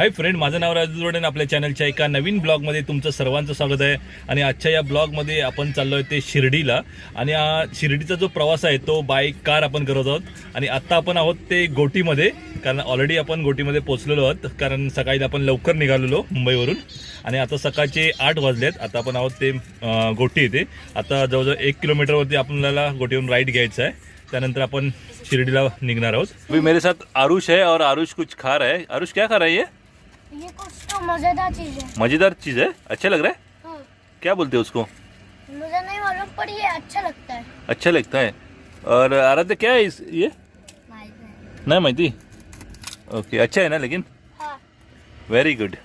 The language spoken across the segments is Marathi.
हाय फ्रेंड माझं नाव राजू जोडे आपल्या चॅनलच्या एका नवीन ब्लॉगमध्ये तुमचं सर्वांचं स्वागत आहे. आणि आजच्या या ब्लॉगमध्ये आपण चाललो आहे ते शिर्डीला. आणि शिर्डीचा जो प्रवास आहे तो बाय कार आपण करत आहोत. आणि आत्ता आपण आहोत ते गोटीमध्ये कारण ऑलरेडी आपण गोटीमध्ये पोचलेलो आहोत. कारण सकाळी आपण लवकर निघालेलो मुंबईवरून. आणि आता सकाळचे आठ वाजलेत. आता आपण आहोत ते गोटी येते आता जवळजवळ एक किलोमीटरवरती आपल्याला गोटीवरून राईड घ्यायचं आहे. त्यानंतर आपण शिर्डीला निघणार आहोत. मी मेरे साथ आरुष है और आरुष कुछ खा रहा है. आरुष क्या खा रहा है ये? ये कुछ तो मज़ेदार चीज़ है। मज़ेदार चीज़ है? अच्छा लग रहा है? हाँ, क्या बोलते हैं उसको? मुझे नहीं मालूम पर ये अच्छा लगता है। अच्छा लगता है। और आराध्य क्या है इस ये? नहीं माहिती? ओके अच्छा है ना लेकिन? वेरी गुड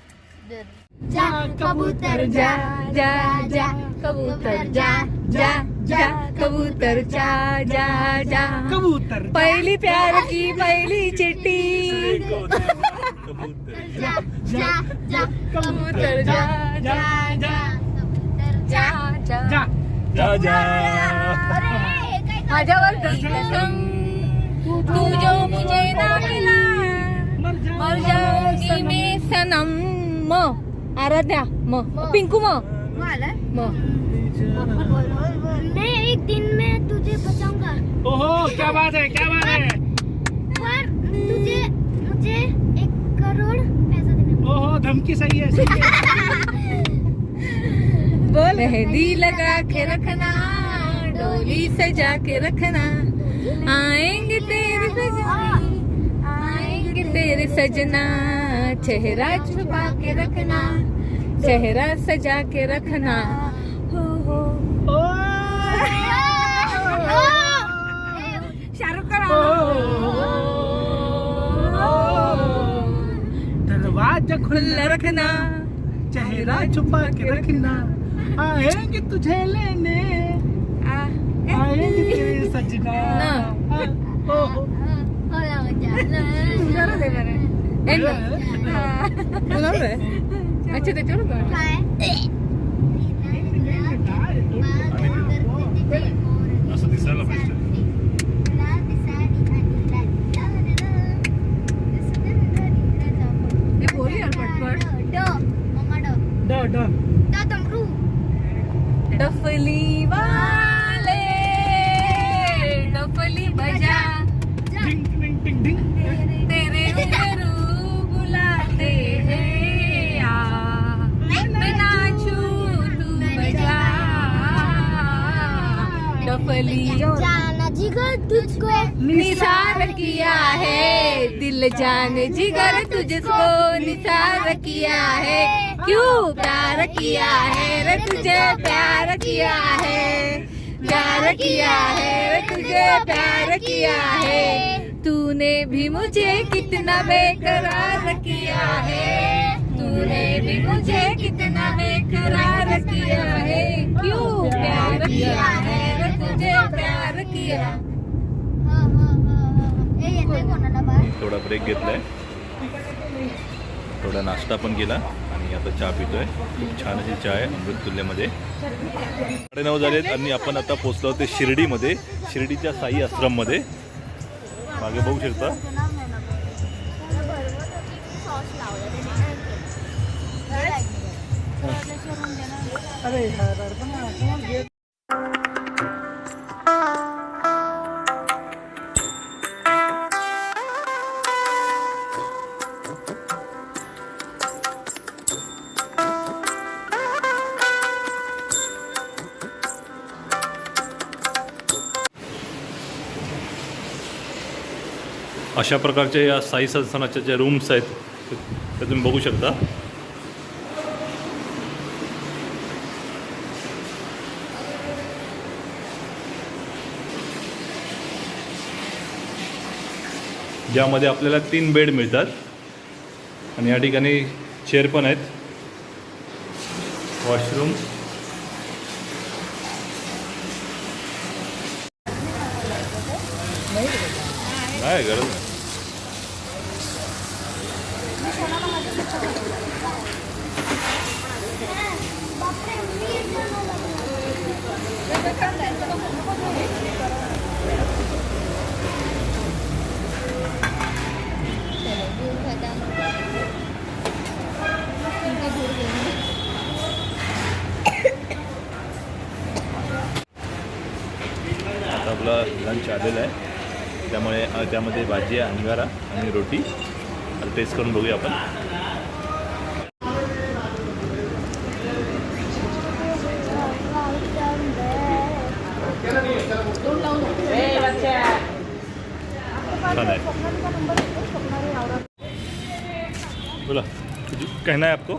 जा कबूतर जा जा जा कबूतर जा जा जा कबूतर जा जा जा। कबूतर पहिली प्यार की पहिली कबूतर। जा जा जा जा जा जा जा जा जा। जा मैं आराध्या म पिंकू म। मैं एक दिन में तुझे बचाऊँगा। ओहो क्या बात है क्या बात है। पर करोड़ पैसा देना ओहो धमकी सही है सही है बोल. मेहंदी लगा के रखना डोली सजा के रखना आएंगे तेरे सजना आएंगे तेरे सजना चेहरा छुपा के रखना चेहरा सजा के रखना रखना चेहरा छुपा के रखना आएंगे तुझे लेने आएंगे सजना अच्छा तो चलो Ganda. Dadamru. डफली वाले डफली बजा टिंग टिंग टिंग टिंग तेरे रूबरू बुलाते हैं आ बिना छू तू बजा डफली जिगर तुझको निसार किया है। दिल जान जिगर तुझको निसार किया है। क्यों प्यार किया है? रे तुझे प्यार किया है। प्यार किया है, रे तुझे प्यार किया है। तूने भी मुझे कितना बेकरार किया है। तूने भी मुझे कितना बेकरार किया है। क्यों प्यार किया थोडा ब्रेक घेतलाय. थोडा नाश्ता पण केला आणि आता चहा पितोय. खूप छान अशी चहा आहे अमृत तुल्यमध्ये साडेनऊ झालेत आणि आपण आता पोचलो ते शिर्डीमध्ये शिर्डीच्या साई आश्रममध्ये. मागे बघू शकता. अरे अशा प्रकारच्या या साई संस्थानाच्या ज्या रूम्स आहेत त्या तुम्ही बघू शकता. ज्यामध्ये आपल्याला तीन बेड मिळतात. आणि या ठिकाणी चेअर पण आहेत. वॉशरूम नाही गरज नाही. आलेलं आहे. त्यामुळे त्यामध्ये भाजी आहे अंगारा आणि रोटी. आता टेस्ट करून बघूया आपण. छान आहे. बोला कहना है आपको?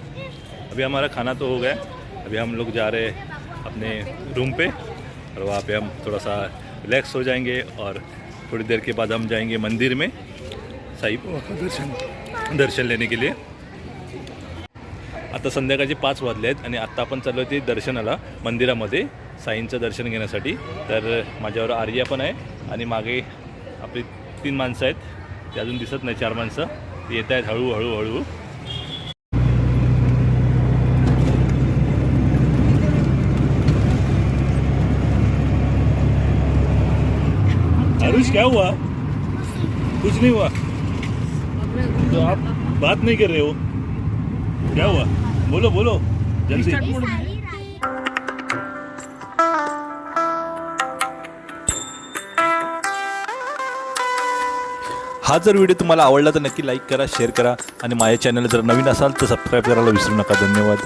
अभी हमारा खाना तो हो गया. अभी हम लोग जा रहे हैं अपने रूम पे और वहाँ पे हम थोड़ा सा रिलैक्स हो जाएंगे और थोड़ी देर के बाद हम जाएंगे मंदिर में साई बाबा का दर्शन दर्शन लेने के लिए। आता संध्याकाळचे पाच वाजले आहेत आणि आत्ता आपण चाललो ते दर्शनाला मंदिरामध्ये साईंचं दर्शन घेण्यासाठी. तर माझ्यावर आर्या पण आहे आणि मागे आपली तीन माणसं आहेत. ते अजून दिसत नाही चार माणसं. ते येत आहेत हळूहळू हळूहळू. आरुष क्या हुआ? कुछ नहीं हुआ। तो आप बात नहीं कर रहे हो। क्या हुआ? बोलो बोलो। जल्दी। हा जर व्हिडिओ तुम्हाला आवडला तर नक्की लाईक करा शेअर करा आणि माझ्या चॅनल जर नवीन असाल तर सबस्क्राईब करायला विसरू नका. धन्यवाद.